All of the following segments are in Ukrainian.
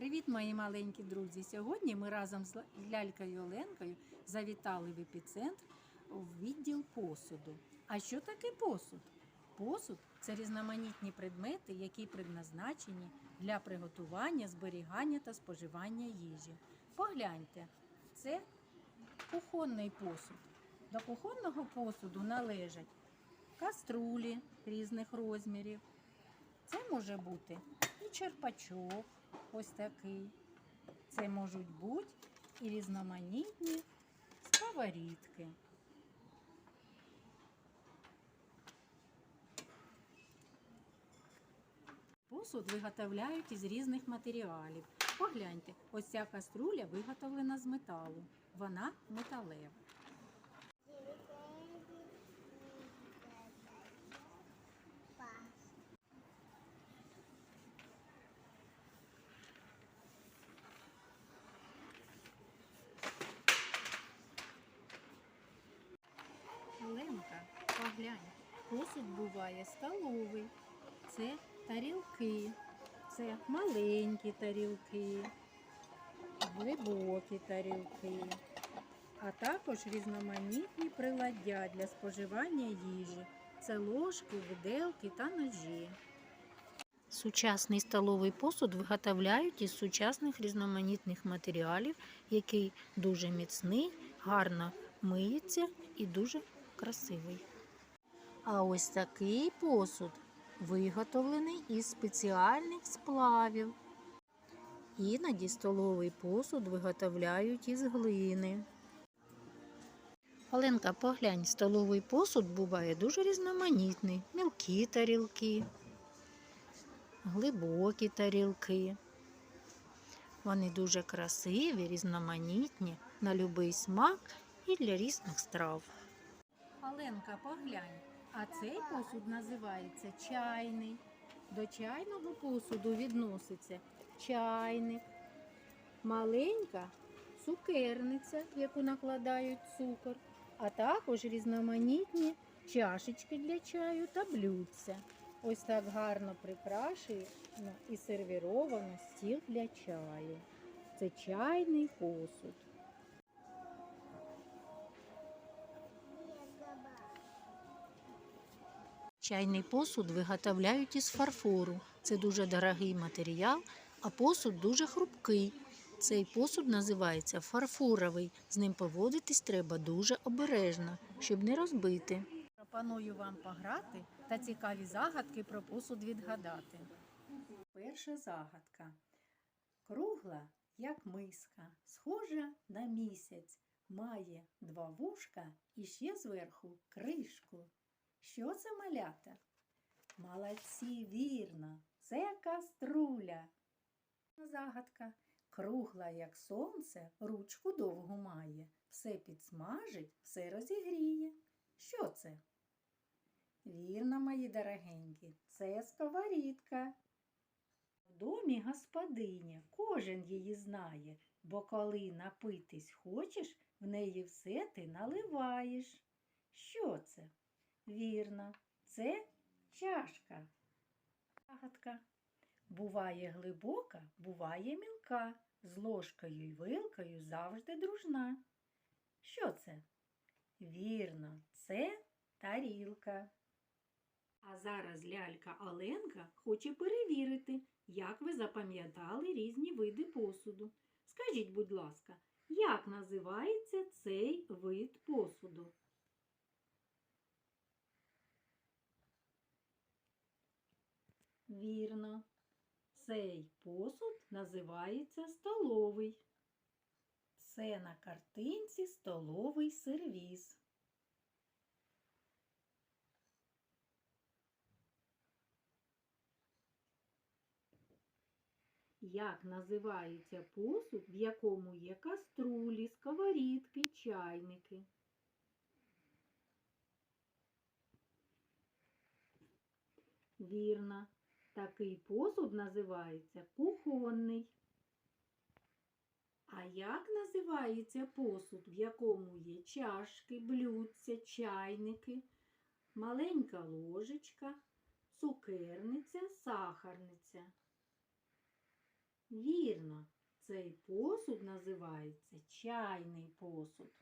Привіт, мої маленькі друзі! Сьогодні ми разом з лялькою Оленкою завітали в епіцентр у відділ посуду. А що таке посуд? Посуд це різноманітні предмети, які предназначені для приготування, зберігання та споживання їжі. Погляньте, це кухонний посуд. До кухонного посуду належать каструлі різних розмірів. Це може бути і черпачок, ось такий. Це можуть бути і різноманітні сковорідки. Посуд виготовляють із різних матеріалів. Погляньте, ось ця каструля виготовлена з металу. Вона металева. Оленка, поглянь, посуд буває столовий. Це тарілки, це маленькі тарілки, глибокі тарілки, а також різноманітні приладдя для споживання їжі. Це ложки, виделки та ножі. Сучасний столовий посуд виготовляють із сучасних різноманітних матеріалів, який дуже міцний, гарно миється і дуже красивий. А ось такий посуд виготовлений із спеціальних сплавів. Іноді столовий посуд виготовляють із глини. Оленка, поглянь, столовий посуд буває дуже різноманітний. Мілкі тарілки, глибокі тарілки. Вони дуже красиві, різноманітні, на любий смак і для різних страв. Оленка, поглянь, а цей посуд називається чайний. До чайного посуду відноситься чайник, маленька цукерниця, в яку накладають цукор, а також різноманітні чашечки для чаю та блюдця. Ось так гарно прикрашено і сервіровано стіл для чаю. Це чайний посуд. Чайний посуд виготовляють із фарфору. Це дуже дорогий матеріал, а посуд дуже хрупкий. Цей посуд називається фарфоровий. З ним поводитись треба дуже обережно, щоб не розбити. Пропоную вам пограти та цікаві загадки про посуд відгадати. Перша загадка. Кругла, як миска, схожа на місяць, має два вушка і ще зверху кришку. Що це малята? Молодці, вірно, це каструля. Загадка. Кругла, як сонце, ручку довгу має, все підсмажить, все розігріє. Що це? Вірно, мої дорогенькі, це сковорідка. В домі господиня, кожен її знає, бо коли напитись хочеш, в неї все ти наливаєш. Що це? Вірно, це чашка. Загадка. Буває глибока, буває мілка, з ложкою й вилкою завжди дружна. Що це? Вірно, це тарілка. А зараз лялька Оленка хоче перевірити, як ви запам'ятали різні види посуду. Скажіть, будь ласка, як називається цей вид посуду? Вірно, цей посуд називається столовий. Це на картинці столовий сервіз. Як називається посуд, в якому є каструлі, сковорідки, чайники? Вірно, такий посуд називається кухонний. А як називається посуд, в якому є чашки, блюдця, чайники, маленька ложечка, цукерниця, сахарниця? Вірно, цей посуд називається чайний посуд.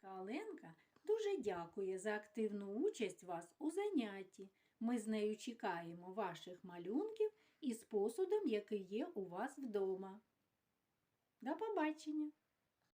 Каленка дуже дякує за активну участь вас у занятті. Ми з нею чекаємо ваших малюнків із посудом, який є у вас вдома. До побачення!